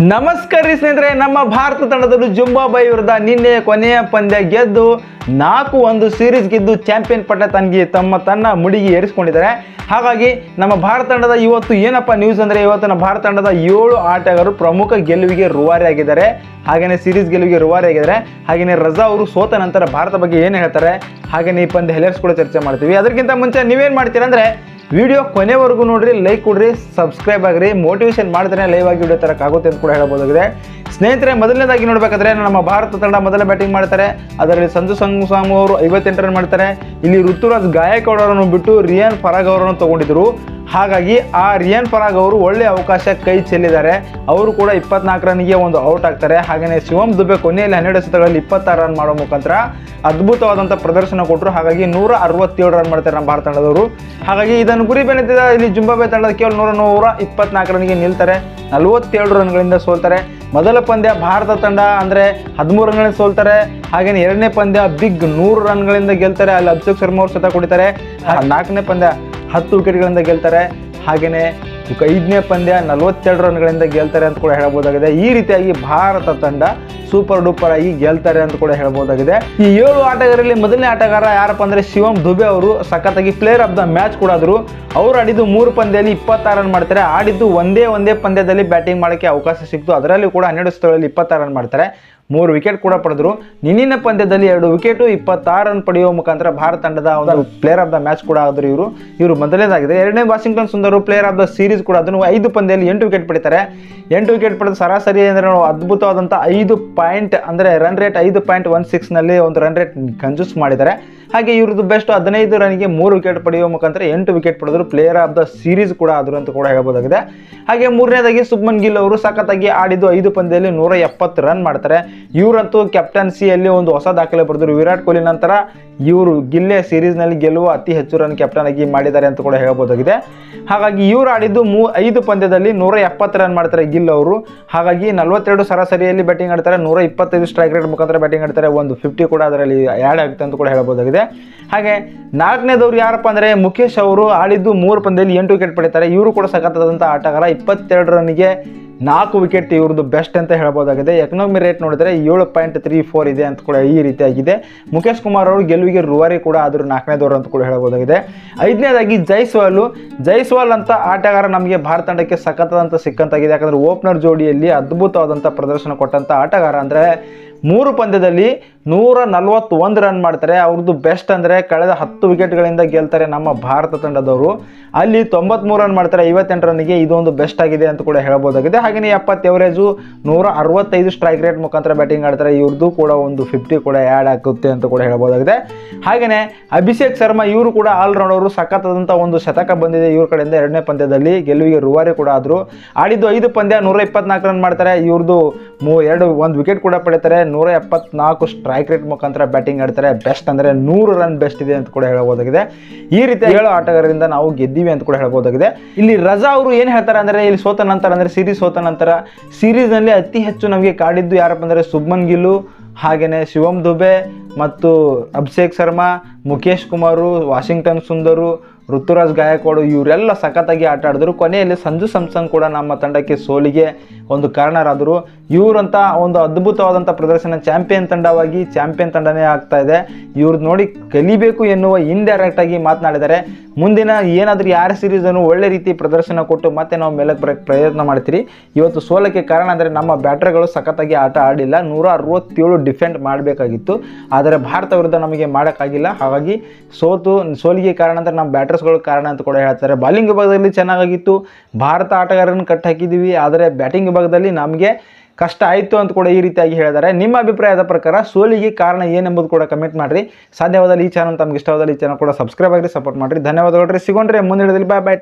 ನಮಸ್ಕಾರ ಸ್ನೇಹಿತರೆ, ನಮ್ಮ ಭಾರತ ತಂಡದಲ್ಲೂ ಜುಂಬಾಬೈ ವಿರುದ್ಧ ನಿನ್ನೆ ಕೊನೆಯ ಪಂದ್ಯ ಗೆದ್ದು ನಾಲ್ಕು ಒಂದು ಸೀರೀಸ್ ಗೆದ್ದು ಚಾಂಪಿಯನ್ ಪಟ್ಟ ತನಗೆ ತಮ್ಮ ತನ್ನ ಮುಡಿಗೆ ಏರಿಸ್ಕೊಂಡಿದ್ದಾರೆ. ಹಾಗಾಗಿ ನಮ್ಮ ಭಾರತ ತಂಡದ ಇವತ್ತು ಏನಪ್ಪ ನ್ಯೂಸ್ ಅಂದರೆ ಇವತ್ತು ನಮ್ಮ ಭಾರತ ತಂಡದ ಏಳು ಆಟಗಾರರು ಪ್ರಮುಖ ಗೆಲುವಿಗೆ ರುವಾರಿಯಾಗಿದ್ದಾರೆ ಹಾಗೆಯೇ ಸೀರೀಸ್ ಗೆಲುವಿಗೆ ರುವಾರಿಯಾಗಿದ್ದಾರೆ ಹಾಗೆಯೇ ರಜಾ ಅವರು ಸೋತ ನಂತರ ಭಾರತ ಬಗ್ಗೆ ಏನು ಹೇಳ್ತಾರೆ? ಹಾಗೆಯೇ ಈ ಪಂದ್ಯ ಹೆಲರ್ಸ್ ಕೂಡ ಚರ್ಚೆ ಮಾಡ್ತೀವಿ. ಅದಕ್ಕಿಂತ ಮುಂಚೆ ನೀವೇನು ಮಾಡ್ತೀರಾ ಅಂದರೆ ವಿಡಿಯೋ ಕೊನೆವರೆಗೂ ನೋಡ್ರಿ ಲೈಕ್ ಕೊಡ್ರಿ ಸಬ್ಸ್ಕ್ರೈಬ್ ಆಗ್ರಿ. ಮೋಟಿವೇಶನ್ ಮಾಡಿದ್ರೆ ಲೈವ್ ಆಗಿ ವಿಡಿಯೋ ತರಕ್ಕಾಗುತ್ತೆ ಅಂತ ಕೂಡ ಹೇಳ್ಬೋದಾಗಿದೆ. ಸ್ನೇಹಿತರೆ, ಮೊದಲನೇದಾಗಿ ನೋಡಬೇಕಾದ್ರೆ ನಮ್ಮ ಭಾರತ ತಂಡ ಮೊದಲ ಬ್ಯಾಟಿಂಗ್ ಮಾಡ್ತಾರೆ. ಅದರಲ್ಲಿ ಸಂಜು ಸಂಗ್ಸಾಮು ಅವರು ಐವತ್ತೆಂಟು ರನ್ ಮಾಡ್ತಾರೆ. ಇಲ್ಲಿ ಋತುರಾಜ್ ಗಾಯಕವಾಡ್ ಅವರನ್ನು ಬಿಟ್ಟು ರಿಯಾನ್ ಫರಾಗ್ ಅವರನ್ನು ತಗೊಂಡಿದ್ರು. ಹಾಗಾಗಿ ಆ ರಿಯನ್ ಪರಾಗ್ ಅವರು ಒಳ್ಳೆ ಅವಕಾಶ ಕೈ ಚೆಲ್ಲಿದ್ದಾರೆ. ಅವರು ಕೂಡ ಇಪ್ಪತ್ನಾಲ್ಕು ರನ್ಗೆ ಒಂದು ಔಟ್ ಆಗ್ತಾರೆ. ಹಾಗೆಯೇ ಶಿವಂ ದುಬೆ ಕೊನೆಯಲ್ಲಿ ಹನ್ನೆರಡು ಎಸೆತಗಳಲ್ಲಿ ಇಪ್ಪತ್ತಾರು ರನ್ ಮಾಡೋ ಮುಖಾಂತರ ಅದ್ಭುತವಾದಂಥ ಪ್ರದರ್ಶನ ಕೊಟ್ಟರು ಹಾಗಾಗಿ ನೂರ ಅರವತ್ತೇಳು ರನ್ ಮಾಡ್ತಾರೆ ನಮ್ಮ ಭಾರತ ತಂಡದವರು. ಹಾಗಾಗಿ ಇದನ್ನು ಗುರಿ ಬೆನ್ನತ್ತಿದ ಇಲ್ಲಿ ಜುಂಬಾಬೆ ತಂಡದ ಕೇವಲ ನೂರ ನೂರ ಇಪ್ಪತ್ನಾಲ್ಕು ರನ್ಗೆ ನಿಲ್ತಾರೆ. ನಲವತ್ತೇಳು ರನ್ಗಳಿಂದ ಸೋಲ್ತಾರೆ. ಮೊದಲ ಪಂದ್ಯ ಭಾರತ ತಂಡ ಅಂದರೆ ಹದಿಮೂರು ರನ್ಗಳಿಂದ ಸೋಲ್ತಾರೆ. ಹಾಗೆಯೇ ಎರಡನೇ ಪಂದ್ಯ ಬಿಗ್ ನೂರು ರನ್ಗಳಿಂದ ಗೆಲ್ತಾರೆ. ಅಲ್ಲಿ ಅಭಿಷೇಕ್ ಶರ್ಮಾ ಅವರು ಸತ ಕುಡಿತಾರೆ ನಾಲ್ಕನೇ ಪಂದ್ಯ ಹತ್ತು ವಿಕೆಟ್ಗಳಿಂದ ಗೆಲ್ತಾರೆ. ಹಾಗೆಯೇ ಐದನೇ ಪಂದ್ಯ ನಲವತ್ತೆರಡು ರನ್ಗಳಿಂದ ಗೆಲ್ತಾರೆ ಅಂತ ಕೂಡ ಹೇಳ್ಬೋದಾಗಿದೆ ಈ ರೀತಿಯಾಗಿ ಭಾರತ ತಂಡ ಸೂಪರ್ ಡೂಪರ್ ಆಗಿ ಗೆಲ್ತಾರೆ ಅಂತ ಕೂಡ ಹೇಳ್ಬೋದಾಗಿದೆ ಈ ಏಳು ಆಟಗಾರರಲ್ಲಿ ಮೊದಲನೇ ಆಟಗಾರ ಯಾರಪ್ಪ ಅಂದ್ರೆ ಶಿವಂ ದುಬೆ ಅವರು. ಸಖತ್ತಾಗಿ ಪ್ಲೇಯರ್ ಆಫ್ ದ ಮ್ಯಾಚ್ ಕೂಡ ಆದರು. ಅವರು ಆಡಿದ್ದು ಮೂರು ಪಂದ್ಯದಲ್ಲಿ ಇಪ್ಪತ್ತಾರು ರನ್ ಮಾಡ್ತಾರೆ. ಆಡಿದ್ದು ಒಂದೇ ಒಂದೇ ಪಂದ್ಯದಲ್ಲಿ ಬ್ಯಾಟಿಂಗ್ ಮಾಡೋಕ್ಕೆ ಅವಕಾಶ ಸಿಕ್ತು ಅದರಲ್ಲಿ ಕೂಡ ಹನ್ನೆರಡು ಸ್ಥಳದಲ್ಲಿ ಇಪ್ಪತ್ತಾರು ರನ್ ಮಾಡ್ತಾರೆ. ಮೂರು ವಿಕೆಟ್ ಕೂಡ ಪಡೆದ್ರು. ನಿನ್ನಿನ ಪಂದ್ಯದಲ್ಲಿ ಎರಡು ವಿಕೆಟು ಇಪ್ಪತ್ತಾರು ರನ್ ಪಡೆಯುವ ಮುಖಾಂತರ ಭಾರತ ತಂಡದ ಒಂದು ಪ್ಲೇಯರ್ ಆಫ್ ದ ಮ್ಯಾಚ್ ಕೂಡ ಆದರು ಇವರು. ಇವರು ಮೊದಲನೇದಾಗಿದೆ ಎರಡನೇ Washington Sundar player of the series ಕೂಡ ಅದನ್ನು ಐದು ಪಂದ್ಯದಲ್ಲಿ ಎಂಟು ವಿಕೆಟ್ ಪಡಿತಾರೆ. ಎಂಟು ವಿಕೆಟ್ ಪಡೆದ ಸರಾಸರಿ ಅಂದರೆ ನಾವು ಅದ್ಭುತವಾದಂಥ ಐದು ಪಾಯಿಂಟ್ ಅಂದರೆ ರನ್ ರೇಟ್ ಐದು ಪಾಯಿಂಟ್ ಒನ್ ಸಿಕ್ಸ್ನಲ್ಲಿ ಒಂದು ರನ್ ರೇಟ್ ಕಂಜೂಸ್ ಮಾಡಿದ್ದಾರೆ. ಹಾಗೆ ಇವ್ರದ್ದು ಬೆಸ್ಟ್ ಹದಿನೈದು ರನ್ಗೆ ಮೂರು ವಿಕೆಟ್ ಪಡೆಯುವ ಮುಖಾಂತರ ಎಂಟು ವಿಕೆಟ್ ಪಡೆದ್ರು ಪ್ಲೇಯರ್ ಆಫ್ ದ ಸೀರೀಸ್ ಕೂಡ ಆದರು ಅಂತ ಕೂಡ ಹೇಳ್ಬೋದಾಗಿದೆ. ಹಾಗೆ ಮೂರನೇದಾಗಿ ಸುಬ್ಮನ್ ಗಿಲ್ ಅವರು ಸಖತ್ತಾಗಿ ಆಡಿದ್ದು ಐದು ಪಂದ್ಯದಲ್ಲಿ ನೂರ ಎಪ್ಪತ್ತು ರನ್ ಮಾಡ್ತಾರೆ. ಇವರಂತೂ ಕ್ಯಾಪ್ಟನ್ಸಿಯಲ್ಲಿ ಒಂದು ಹೊಸ ದಾಖಲೆ ಬರೆದರು. ವಿರಾಟ್ ಕೊಹ್ಲಿ ನಂತರ ಇವರು ಗಿಲ್ಲೆ ಸೀರೀಸ್ನಲ್ಲಿ ಗೆಲ್ಲುವ ಅತಿ ಹೆಚ್ಚು ರನ್ ಕ್ಯಾಪ್ಟನ್ ಆಗಿ ಮಾಡಿದ್ದಾರೆ ಅಂತ ಕೂಡ ಹೇಳ್ಬೋದಾಗಿದೆ. ಹಾಗಾಗಿ ಇವರು ಆಡಿದ್ದು ಮೂ, ಐದು ಪಂದ್ಯದಲ್ಲಿ ನೂರ ಎಪ್ಪತ್ತು ರನ್ ಮಾಡ್ತಾರೆ ಗಿಲ್ ಅವರು. ಹಾಗಾಗಿ ನಲವತ್ತೆರಡು ಸರಾಸರಿಯಲ್ಲಿ ಬ್ಯಾಟಿಂಗ್ ಆಡ್ತಾರೆ. ನೂರ ಸ್ಟ್ರೈಕ್ ರೇಟ್ ಮುಖಾಂತರ ಬ್ಯಾಟಿಂಗ್ ಆಡ್ತಾರೆ. ಒಂದು ಫಿಫ್ಟಿ ಕೂಡ ಅದರಲ್ಲಿ ಆ್ಯಡ್ ಆಗುತ್ತೆ ಅಂತ ಕೂಡ ಹೇಳ್ಬೋದಾಗಿದೆ. ಹಾಗೆ ನಾಲ್ಕನೇದವ್ರು ಯಾರಪ್ಪ ಅಂದರೆ ಮುಖೇಶ್ ಅವರು ಆಡಿದ್ದು ಮೂರು ಪಂದ್ಯದಲ್ಲಿ ಎಂಟು ವಿಕೆಟ್ ಪಡೀತಾರೆ ಇವರು ಕೂಡ ಸಖತ್ತಾದಂಥ ಆಟಗಾರ. ಇಪ್ಪತ್ತೆರಡು ರನ್ಗೆ ನಾಲ್ಕು ವಿಕೆಟ್ ಇವ್ರದ್ದು ಬೆಸ್ಟ್ ಅಂತ ಹೇಳ್ಬೋದಾಗಿದೆ. ಎಕನಾಮಿ ರೇಟ್ ನೋಡಿದ್ರೆ ಏಳು ಪಾಯಿಂಟ್ ತ್ರೀ ಫೋರ್ ಇದೆ ಅಂತ ಕೂಡ ಈ ರೀತಿಯಾಗಿದೆ. ಮುಖೇಶ್ ಕುಮಾರ್ ಅವರು ಗೆಲುವಿಗೆ ರೂವಾರಿ ಕೂಡ ಆದರೂ ನಾಲ್ಕನೇದವರು ಅಂತ ಕೂಡ ಹೇಳ್ಬೋದಾಗಿದೆ. ಐದನೇದಾಗಿ ಜೈಸ್ವಾಲ್. ಜೈಸ್ವಾಲ್ ಅಂತ ಆಟಗಾರ ನಮಗೆ ಭಾರತ ತಂಡಕ್ಕೆ ಸಖತ್ತಾದಂಥ ಸಿಕ್ಕಂತಾಗಿದೆ. ಯಾಕಂದರೆ ಓಪನರ್ ಜೋಡಿಯಲ್ಲಿ ಅದ್ಭುತವಾದಂಥ ಪ್ರದರ್ಶನ ಕೊಟ್ಟಂಥ ಆಟಗಾರ ಅಂದರೆ ಮೂರು ಪಂದ್ಯದಲ್ಲಿ ನೂರ ನಲವತ್ತೊಂದು ರನ್ ಮಾಡ್ತಾರೆ. ಅವ್ರದ್ದು ಬೆಸ್ಟ್ ಅಂದರೆ ಕಳೆದ ಹತ್ತು ವಿಕೆಟ್ಗಳಿಂದ ಗೆಲ್ತಾರೆ ನಮ್ಮ ಭಾರತ ತಂಡದವರು. ಅಲ್ಲಿ ತೊಂಬತ್ಮೂರು ರನ್ ಮಾಡ್ತಾರೆ. ಐವತ್ತೆಂಟು ರನ್ಗೆ ಇದೊಂದು ಬೆಸ್ಟ್ ಆಗಿದೆ ಅಂತ ಕೂಡ ಹೇಳ್ಬೋದಾಗಿದೆ ಹಾಗೆಯೇ ಎಪ್ಪತ್ತು ಎವರೇಜು ನೂರ ಅರವತ್ತೈದು ಸ್ಟ್ರೈಕ್ ರೇಟ್ ಮುಖಾಂತರ ಬ್ಯಾಟಿಂಗ್ ಆಡ್ತಾರೆ. ಇವ್ರದ್ದು ಕೂಡ ಒಂದು ಫಿಫ್ಟಿ ಕೂಡ ಆ್ಯಡ್ ಆಗುತ್ತೆ ಅಂತ ಕೂಡ ಹೇಳ್ಬೋದಾಗಿದೆ ಹಾಗೆಯೇ ಅಭಿಷೇಕ್ ಶರ್ಮಾ ಇವರು ಕೂಡ ಆಲ್ರೌಂಡರು ಸಖತ್ತಾದಂಥ ಒಂದು ಶತಕ ಬಂದಿದೆ ಇವ್ರ ಕಡೆಯಿಂದ ಎರಡನೇ ಪಂದ್ಯದಲ್ಲಿ. ಗೆಲುವಿಗೆ ರೂವಾರಿ ಕೂಡ ಆದರು. ಆಡಿದ್ದು ಐದು ಪಂದ್ಯ ನೂರ ಇಪ್ಪತ್ನಾಲ್ಕು ರನ್ ಮಾಡ್ತಾರೆ. ಇವ್ರದ್ದು ಮೂ ಎರಡು ಒಂದು ವಿಕೆಟ್ ಕೂಡ ಪಡೀತಾರೆ. ನೂರ ಸ್ಟ್ರೈಕ್ ರೇಟ್ ಮುಖಾಂತರ ಬ್ಯಾಟಿಂಗ್ ಆಡ್ತಾರೆ. ಬೆಸ್ಟ್ ಅಂದರೆ ನೂರು ರನ್ ಬೆಸ್ಟ್ ಇದೆ ಅಂತ ಕೂಡ ಹೇಳಬಹುದಾಗಿದೆ ಈ ರೀತಿ ಏಳು ಆಟಗಾರರಿಂದ ನಾವು ಗೆದ್ದೀವಿ ಅಂತ ಕೂಡ ಹೇಳಬಹುದಾಗಿದೆ ಇಲ್ಲಿ ರಜಾ ಅವರು ಏನು ಹೇಳ್ತಾರೆ ಅಂದರೆ, ಇಲ್ಲಿ ಸೋತ ನಂತರ ಅಂದರೆ ಸೀರೀಸ್ ಸೋತ ನಂತರ ಸಿರೀಸ್ನಲ್ಲಿ ಅತಿ ಹೆಚ್ಚು ನಮಗೆ ಕಾಡಿದ್ದು ಯಾರಪ್ಪ ಅಂದರೆ ಸುಬ್ಮನ್ ಗಿಲ್ಲು ಹಾಗೆಯೇ ಶಿವಂ ದುಬೆ ಮತ್ತು ಅಭಿಷೇಕ್ ಶರ್ಮಾ ಮುಖೇಶ್ ಕುಮಾರು, ವಾಷಿಂಗ್ಟನ್ ಸುಂದರು, ಋತುರಾಜ್ ಗಾಯಕ್ವಾಡು, ಇವರೆಲ್ಲ ಸಖತ್ತಾಗಿ ಆಟ ಆಡಿದ್ರು. ಕೊನೆಯಲ್ಲಿ ಸಂಜು ಸ್ಯಾಮ್ಸನ್ ಕೂಡ ನಮ್ಮ ತಂಡಕ್ಕೆ ಸೋಲಿಗೆ ಒಂದು ಕಾರಣರಾದರು. ಇವರಂತ ಒಂದು ಅದ್ಭುತವಾದಂಥ ಪ್ರದರ್ಶನ ಚಾಂಪಿಯನ್ ತಂಡವಾಗಿ ಚಾಂಪಿಯನ್ ತಂಡನೇ ಆಗ್ತಾ ಇದೆ. ಇವ್ರದ್ದು ನೋಡಿ ಕಲಿಬೇಕು ಎನ್ನುವ ಇಂಡೈರೆಕ್ಟ್ ಆಗಿ ಮಾತನಾಡಿದ್ದಾರೆ. ಮುಂದಿನ ಏನಾದರೂ ಯಾರ ಸೀರೀಸನ್ನು ಒಳ್ಳೆ ರೀತಿ ಪ್ರದರ್ಶನ ಕೊಟ್ಟು ಮತ್ತೆ ನಾವು ಮೇಲಕ್ಕೆ ಬರೋಕ್ಕೆ ಪ್ರಯತ್ನ ಮಾಡ್ತೀರಿ. ಇವತ್ತು ಸೋಲಕ್ಕೆ ಕಾರಣ ಅಂದರೆ ನಮ್ಮ ಬ್ಯಾಟರ್ಗಳು ಸಖತ್ತಾಗಿ ಆಟ ಆಡಿಲ್ಲ. ನೂರ ಅರವತ್ತೇಳು ಡಿಫೆಂಡ್ ಮಾಡಬೇಕಾಗಿತ್ತು. ಆದರೆ ಭಾರತ ವಿರುದ್ಧ ನಮಗೆ ಮಾಡೋಕ್ಕಾಗಿಲ್ಲ. ಹಾಗಾಗಿ ಸೋತು, ಸೋಲಿಗೆ ಕಾರಣ ಅಂದರೆ ನಮ್ಮ ಬ್ಯಾಟರ್ಸ್ಗಳು ಕಾರಣ ಅಂತ ಕೂಡ ಹೇಳ್ತಾರೆ. ಬಾಲಿಂಗ್ ವಿಭಾಗದಲ್ಲಿ ಚೆನ್ನಾಗಿತ್ತು. ಭಾರತ ಆಟಗಾರರನ್ನು ಕಟ್ಟಾಕಿದ್ದೀವಿ ಆದರೆ ಬ್ಯಾಟಿಂಗ್ ವಿಭಾಗದಲ್ಲಿ ನಮಗೆ ಕಷ್ಟ ಆಯಿತು ಅಂತ ಕೂಡ ಈ ರೀತಿಯಾಗಿ ಹೇಳಿದ್ದಾರೆ. ನಿಮ್ಮ ಅಭಿಪ್ರಾಯದ ಪ್ರಕಾರ ಸೋಲಿಗೆ ಕಾರಣ ಏನೆಂಬುದು ಕೂಡ ಕಮೆಂಟ್ ಮಾಡಿರಿ. ಸಾಧ್ಯವಾದಲ್ಲಿ ಈ ಚಾನಲ್ ತಮ್ಗೆ ಇಷ್ಟವಾದಲ್ಲಿ ಈ ಚಾನಲ್ ಕೂಡ ಸಬ್ಸ್ಕ್ರೈಬ್ ಆಗಿರಿ ಸಪೋರ್ಟ್ ಮಾಡಿರಿ. ಧನ್ಯವಾದಗಳು ರೀ. ಸಿಗೋಣ್ರಿ. ಮುಂದಿನ ಬಾಯ್ ಬಾಯ್